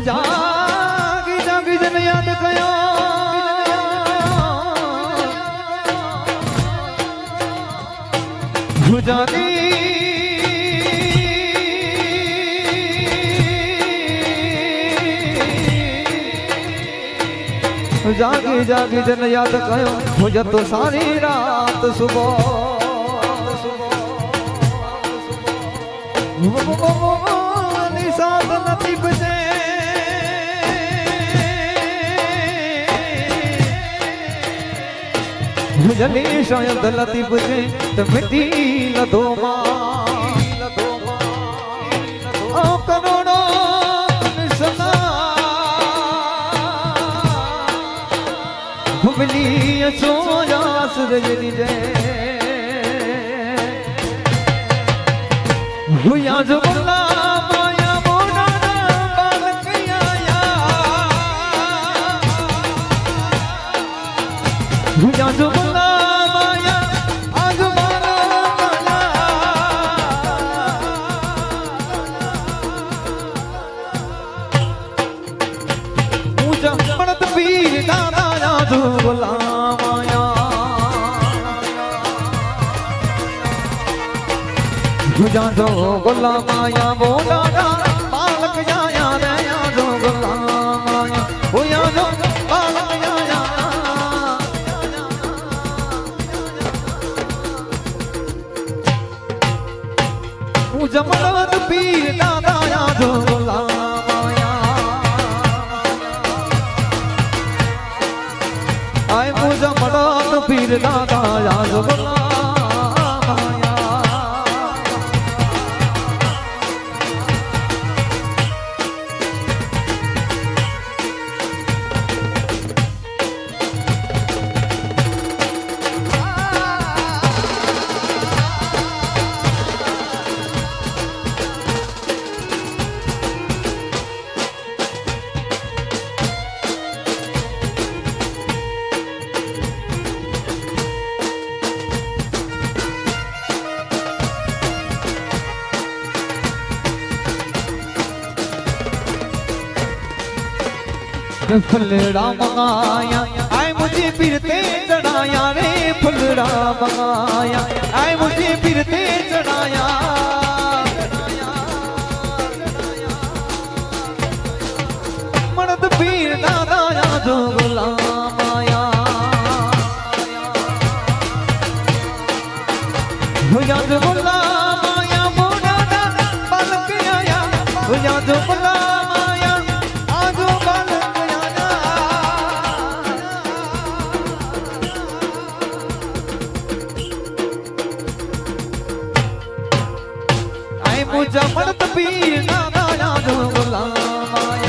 જાગી જાગી જન યાદ કયો હું જાગી જાગી જાગી જન યાદ કયો હું જતો સારી રાત સુબો સુબો સુબો. નિશાદ નથી બચે જલી શાયદ લતી બચે તો મિટી લધો માં ઓ કરોડો સના હુબલી સોયા સુરજની જય ઊંચા જો બોલામાયા બોલાડા પડત પીર દાદા બોલામાયા આય પૂજા મડા પીર દાદા યાદ બોલા ફલડા મંગાયા આય મુझे પીરતે ચડાયા રે ફલડા મંગાયા પૂજા મન તપી નારાયણ ગુલામ